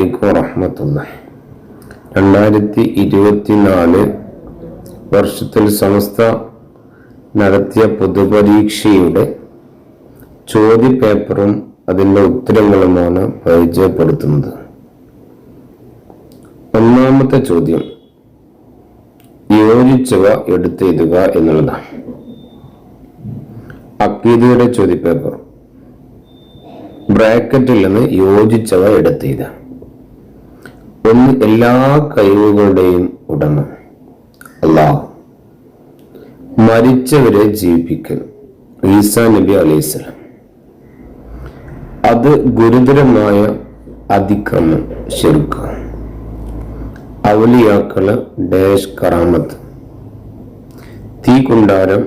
അലൈക്കും വറഹമത്തുള്ള രണ്ടായിരത്തി ഇരുപത്തിനാല് വർഷത്തിൽ സംസ്ഥ നടത്തിയ പൊതുപരീക്ഷയുടെ ചോദ്യപേപ്പറും അതിന്റെ ഉത്തരങ്ങളുമാണ് പരിചയപ്പെടുത്തുന്നത്. ഒന്നാമത്തെ ചോദ്യം യോജിച്ചവ എടുത്തെഴുതുക എന്നുള്ളതാണ്. അക്കീതയുടെ ചോദ്യപേപ്പർ ബ്രാക്കറ്റിൽ നിന്ന് യോജിച്ചവ എടുത്തെഴുത ഒന്ന് എല്ലാ കഴിവുകളുടെയും ഉടമ. അല്ല മരിച്ചവരെ ജീവിപ്പിക്കൽ ഈസാ നബി അലൈഹിസ്സലാം അത് ഗുരുതരമായ അതിക്രമം ശിർക്ക് അവലിയാക്കൾ ഡാഷ് കറാമത്ത്. തീ കുണ്ടാരം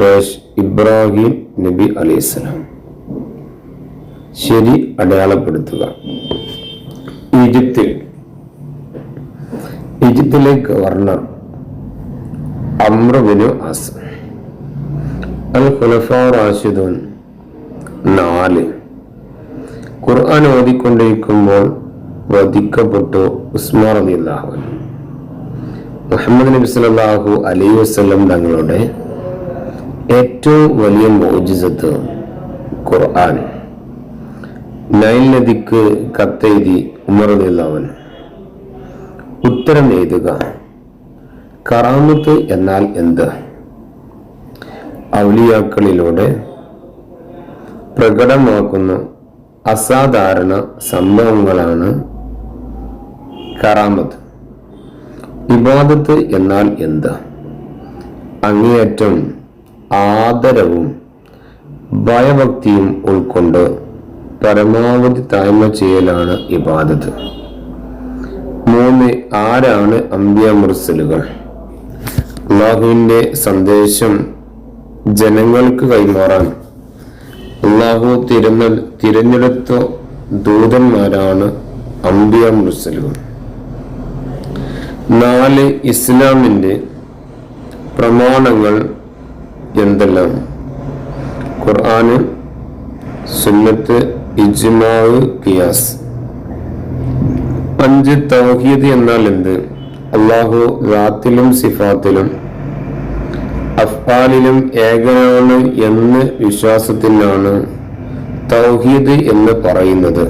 ഡാഷ് ഇബ്രാഹിം നബി അലൈഹിസ്സലാം ശരി അടയാളപ്പെടുത്തുക. ഈജിപ്തിലെ ഗവർണർ അമ്രബിനു അസ്. അൽ ഖുലഫ റാഷിദുൻ നാല്. ഖുർആൻ ഓതിക്കൊണ്ടിരിക്കുമ്പോൾ വധിക്കപ്പെട്ടു ഉസ്മാർ അലി അള്ളാഹു മുഹമ്മദ് നബി സല്ലല്ലാഹു അലൈഹി വസ്ലം തങ്ങളുടെ ഏറ്റവും വലിയ മോജിസത്ത് ഖുർആൻ. നൈൽ നദിക്ക് കത്തെഴുതി ഉമർ അലി അള്ളാഹുൻ ഉത്തരം എഴുതുക. കറാമത്ത് എന്നാൽ എന്ത്? ഔലിയാക്കളിലൂടെ പ്രകടമാക്കുന്ന അസാധാരണ സംഭവങ്ങളാണ് കറാമത്ത്. ഇബാദത്ത് എന്നാൽ എന്ത്? അങ്ങേയറ്റം ആദരവും ഭയഭക്തിയും ഉൾക്കൊണ്ട് പരമാവധി താഴ്മ ചെയ്യലാണ് ഇബാദത്ത്. മൂന്ന് ആരാണ് അമ്പിയ മുർസലുകൾ? അള്ളാഹുവിന്റെ സന്ദേശം ജനങ്ങൾക്ക് കൈമാറാൻ. അള്ളാഹു തിരഞ്ഞ തിരഞ്ഞെടുത്ത ദൂതന്മാരാണ് അമ്പിയ മുർസലുകൾ. നാല് ഇസ്ലാമിന്റെ പ്രമാണങ്ങൾ എന്തെല്ലാം? ഖുർആാന് സുന്നത്ത് ഇജ്മാവ് കിയാസ് അഞ്ച് തൗഹീദ് എന്നാൽ എന്ത് അള്ളാഹു റാത്തിലും സിഫാത്തിലും അഫ്ബാലിലും ഏകനാണ് എന്ന് വിശ്വാസത്തിനാണ് തൗഹീദ് എന്ന് പറയുന്നത്.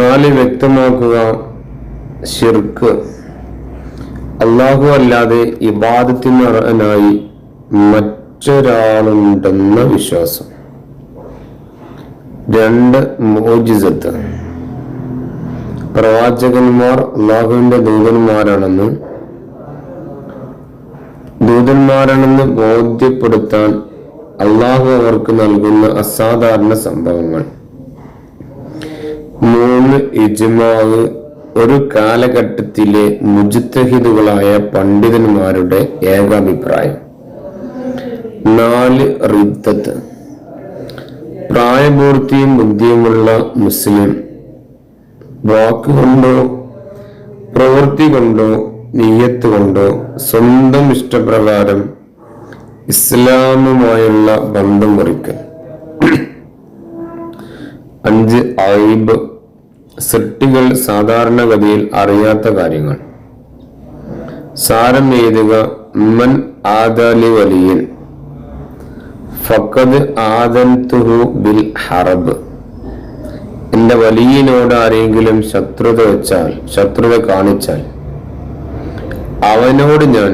നാല് വ്യക്തമാക്കുക ഷിർക്ക് അള്ളാഹു അല്ലാതെ ഇബാദത്തിനായി മറ്റൊരാളുണ്ടെന്ന വിശ്വാസം. രണ്ട് മോജിസത്ത്. പ്രവാചകന്മാർ അള്ളാഹുവിന്റെ ദൂതന്മാരാണെന്ന്. ദൂതന്മാരാണെന്ന് ബോധ്യപ്പെടുത്താൻ അള്ളാഹു അവർക്ക് നൽകുന്ന അസാധാരണ സംഭവങ്ങൾ. മൂന്ന് ഇജ്മാവ്. ഒരു കാലഘട്ടത്തിലെ മുജിത്തഹിദുകളായ പണ്ഡിതന്മാരുടെ ഏകാഭിപ്രായം. നാല് റിദ്ദത്ത്. പ്രായപൂർത്തിയും ബുദ്ധിയുമുള്ള മുസ്ലിം. വാക്കുകൊണ്ടോ പ്രവൃത്തി കൊണ്ടോ നീയത്ത് കൊണ്ടോ സ്വന്തം ഇഷ്ടപ്രകാരം ഇസ്ലാമുമായുള്ള ബന്ധം മുറിക്കൽ. അഞ്ച് ഐബ്. സൃഷ്ടികൾ സാധാരണഗതിയിൽ അറിയാത്ത കാര്യങ്ങൾ. സാരം എഴുതുക മൻ ആദാലി വലിയൻ ഫക്കത് ആദൻതുഹു ബിൽ ഹറബ്. എന്റെ വലിയനോട് ആരെങ്കിലും ശത്രുത വെച്ചാൽ ശത്രുത കാണിച്ചാൽ അവനോട് ഞാൻ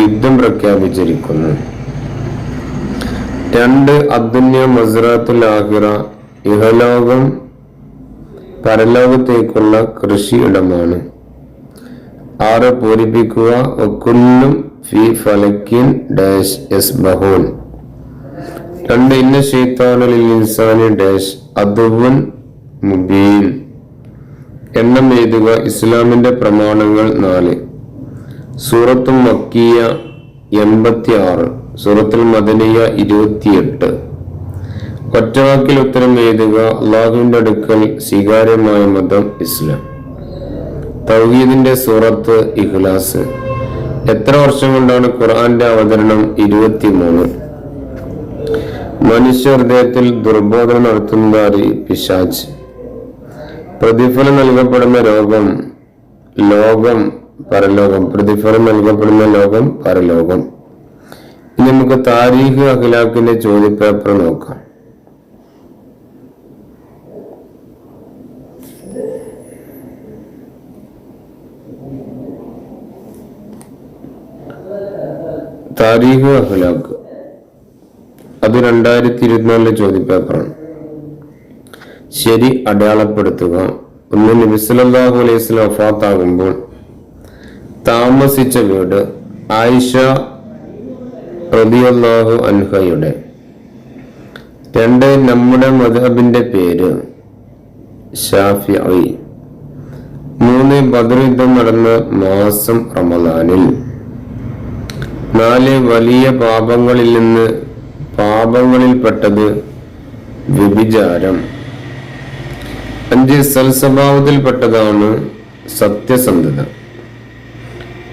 യുദ്ധം പ്രഖ്യാപിച്ചിരിക്കുന്നു. രണ്ട് അദ്ദുന്യ മസ്രാത്തുൽ ആഹിറ ഇഹലോകം പരലോകത്തേക്കുള്ള കൃഷിയിടമാണ്. ആറ് പൂരിപ്പിക്കുക ഒക്കുല്ലും ഫി ഫലക്കിൻ ഡാഷ് എസ് ബഹൂൻ രണ്ട് ഇന്ന മുബീൻ. എണ്ണം എഴുതുക ഇസ്ലാമിന്റെ പ്രമാണങ്ങൾ നാല്. സൂറത്തു മക്കിയ എൺപത്തി ആറ് സൂറത്തുൽ മദനിയ ഇരുപത്തിയെട്ട്. ഒറ്റവാക്കിൽ ഉത്തരം എഴുതുക അള്ളാഹുവിന്റെ അടുക്കൽ സ്വീകാര്യമായ മതം ഇസ്ലാം. തൗഹീദിന്റെ സൂറത്ത് ഇഖ്ലാസ്. എത്ര വർഷം കൊണ്ടാണ് ഖുർആന്റെ അവതരണം ഇരുപത്തിമൂന്ന്? മനുഷ്യ ഹൃദയത്തിൽ ദുർബോധനം നടത്തുന്നതായി പിശാജ് പ്രതിഫലം നൽകപ്പെടുന്ന രോഗം ലോകം പരലോകം. പ്രതിഫലം നൽകപ്പെടുന്ന ലോകം പരലോകം. ഇനി നമുക്ക് താരീഖ് അഖിലാഖിന്റെ ചോദ്യപേപ്പർ നോക്കാം. താരീഖ് അഖിലാഖ്. അത് രണ്ടായിരത്തി ഇരുപത്തിനാലിലെ ചോദ്യപേപ്പറാണ്. ശരി അടയാളപ്പെടുത്തുക. ഒന്ന് നബിസ്വല്ലാഹു അലൈഹി സ്വലം വഫാത്താകുമ്പോൾ താമസിച്ച വീട് ആയിഷ റബിയല്ലാഹു അൻഹയുടെ. രണ്ട് നമ്മുടെ മധബിന്റെ പേര് ഷാഫി മൂന്ന് ബദർ യുദ്ധം നടന്ന മാസം റമദാനിൽ. നാല് വലിയ പാപങ്ങളിൽ നിന്ന് പാപങ്ങളിൽപ്പെട്ടത് വ്യഭിചാരം. അഞ്ച് സൽസ്വഭാവത്തിൽപ്പെട്ടതാണ് സത്യസന്ധത.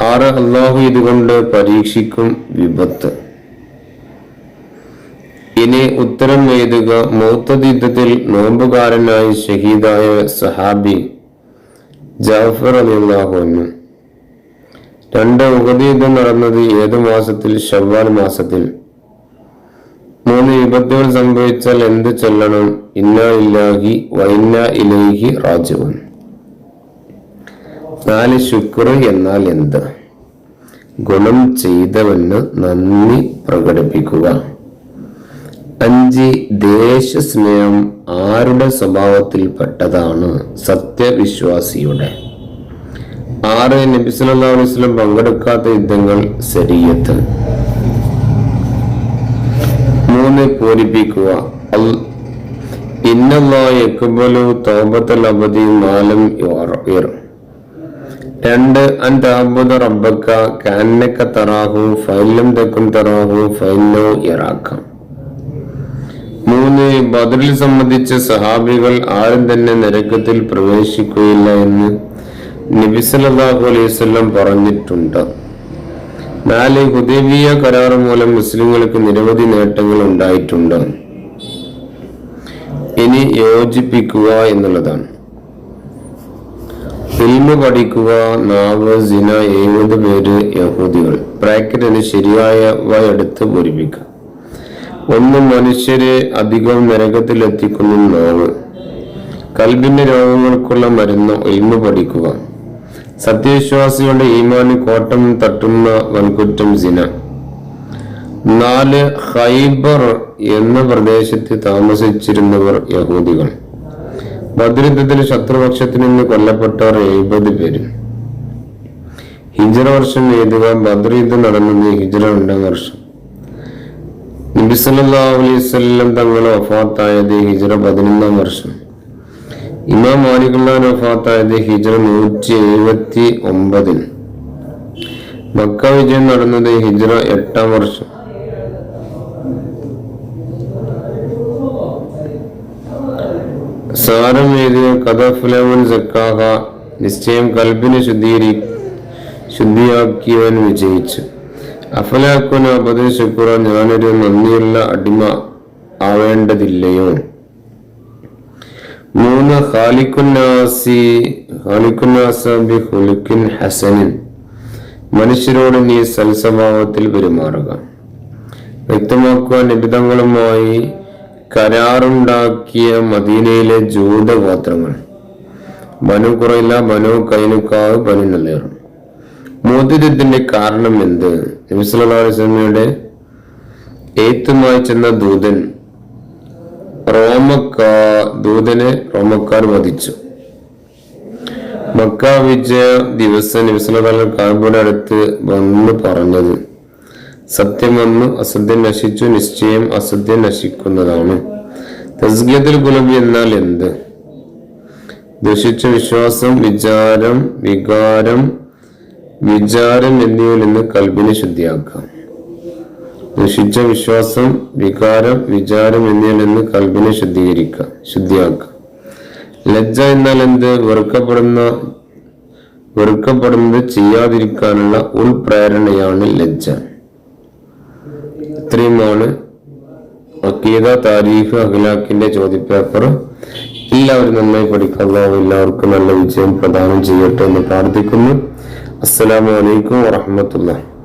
ആറ് അള്ളാഹു ഇതുകൊണ്ട് പരീക്ഷിക്കും വിപത്ത്. ഇനി ഉത്തരം എഴുതുക മൗത്തദ് യുദ്ധത്തിൽ നോമ്പുകാരനായി ഷഹീദായ സഹാബി ജാഫർ അലിള്ളാഹുന്നു രണ്ട് യുദ്ധം നടന്നത് ഏത് മാസത്തിൽ? ഷവ്വാൽ മാസത്തിൽ. മൂന്ന് വിപത്തുകൾ സംഭവിച്ചാൽ എന്ത് ചൊല്ലണം? ഇന്ന ഇല്ലാഹി വൈന്ന ഇലൈഹി റാജുവൻ നാല് ശുക്ർ എന്നാൽ എന്ത്? ഗുണം ചെയ്തവന് നന്ദി പ്രകടിപ്പിക്കുക. അഞ്ച് ദേശസ്നേഹം ആരുടെ സ്വഭാവത്തിൽപ്പെട്ടതാണ് സത്യവിശ്വാസിയുടെ? ആറ് നബി സല്ലല്ലാഹു അലൈഹി പങ്കെടുക്കാത്ത യുദ്ധങ്ങൾ ശരീയത്ത്. മൂന്ന് പൂരിപ്പിക്കുക. മാലം രണ്ട് റബ്ബക്ക മൂന്ന് ബദറിൽ സംബന്ധിച്ച സഹാബികൾ ആരും തന്നെ നരകത്തിൽ പ്രവേശിക്കുകയില്ല എന്ന് നബിസലാഹു അലൈവല്ലം പറഞ്ഞിട്ടുണ്ട്. നാല് ഹുദൈബിയ കരാർ മൂലം മുസ്ലിങ്ങൾക്ക് നിരവധി നേട്ടങ്ങൾ ഉണ്ടായിട്ടുണ്ട്. ഇനി യോജിപ്പിക്കുക എന്നുള്ളതാണ്. ഫിൽമ് പഠിക്കുക നാവ് സിന എഴുപത് പേര് യഹൂദികൾ. ബ്രാക്കറ്റിന് ശരിയായ എടുത്ത് പൂരിപ്പിക്കുക. ഒന്ന് മനുഷ്യരെ അധികം നരകത്തിൽ എത്തിക്കുന്ന നാവ്. കൽബിന്റെ രോഗങ്ങൾക്കുള്ള മരുന്ന് ഇൽമ പഠിക്കുക. സത്യവിശ്വാസികളുടെ ഈമാന് കോട്ടം തട്ടുന്ന വൻകുറ്റം സിന നാല് ഹൈബർ എന്ന പ്രദേശത്ത് താമസിച്ചിരുന്നവർ യഹൂദികൾ. ഭദ്രയുദ്ധത്തിൽ ശത്രുപക്ഷത്തിൽ നിന്ന് കൊല്ലപ്പെട്ടവർ എഴുപത് പേര്. ഹിജറ വർഷം എഴുതുക ബദ്ര യുദ്ധം നടന്നത് ഹിജറ രണ്ടാം വർഷം. നബിസല്ലാ അലൈവല്ലം തങ്ങൾ വഫാത്തായത് ഹിജറ പതിനൊന്നാം വർഷം. ഇമാം മാലിക്കുള്ള വഫാത്തായത് ഹിജറ നൂറ്റി എഴുപത്തി ഒമ്പതിൽ മക്ക വിജയം നടന്നത് ഹിജറ എട്ടാം വർഷം. സാരം എഴുതിയ കഥഫുലവൻ സക്കാഹ നിശ്ചയം കൽബിനെ ശുദ്ധീകരി ശുദ്ധിയാക്കിയവൻ വിജയിച്ചു. അഫലാക്കുന അപദേശക്കുറ ഞാനൊരു നന്ദിയുള്ള അടിമ ആവേണ്ടതില്ലയോ? മൂന്ന് ഖാലിക്കുന്നാസി ഹുലുക്കിൻ ഹസനിൻ മനുഷ്യരോട് നീ സൽസ്വഭാവത്തിൽ പെരുമാറുക. വ്യക്തമാക്കുക നിബിതങ്ങളുമായി കരാറുണ്ടാക്കിയ മദീനയിലെ ജൂതഗോത്രങ്ങൾ. ബനു കുറയില്ല മനു കൈനുക്കാവ് ബനു നല്ലേറും മോതിരത്തിന്റെ കാരണം എന്ത്? നബിസ്വല്ലാസ്ലമിയുടെ എയ്ത്തുമായി ചെന്ന ദൂതൻ റോമക്കാ ദൂതനെ റോമക്കാർ വധിച്ചു. മക്ക വിജയ ദിവസം നബിസ്വല്ലാ കാബിയുടെ അടുത്ത് വന്ന് പറഞ്ഞത് സത്യം വന്നു അസത്യം നശിച്ചു നിശ്ചയം അസത്യം നശിക്കുന്നതാണ്. തസ്ഗീയത്തിൽ കുലബി എന്നാൽ എന്ത്? ദുഷിച്ച വിശ്വാസം വിചാരം വികാരം വിചാരം എന്നിവയിൽ നിന്ന് കൽബിനെ ശുദ്ധിയാക്കാം. ദുഷിച്ച വിശ്വാസം വികാരം വിചാരം എന്നിവയിൽ നിന്ന് കൽബിനെ ശുദ്ധീകരിക്കുക ശുദ്ധിയാക്കുക. ലജ്ജ എന്നാൽ എന്ത്? വെറുക്കപ്പെടുന്ന വെറുക്കപ്പെടുന്നത് ചെയ്യാതിരിക്കാനുള്ള ഉൾപ്രേരണയാണ് ലജ്ജ. ഇത്രയുമാണ് അക്കീത താരീഖ് അഖിലാഖിന്റെ ചോദ്യപേപ്പർ. എല്ലാവരും നന്നായി പഠിക്കുക. എല്ലാവർക്കും നല്ല വിജയം പ്രദാനം ചെയ്യട്ടെ എന്ന് പ്രാർത്ഥിക്കുന്നു. അസ്സലാമലൈക്കും വറഹമത്തുള്ള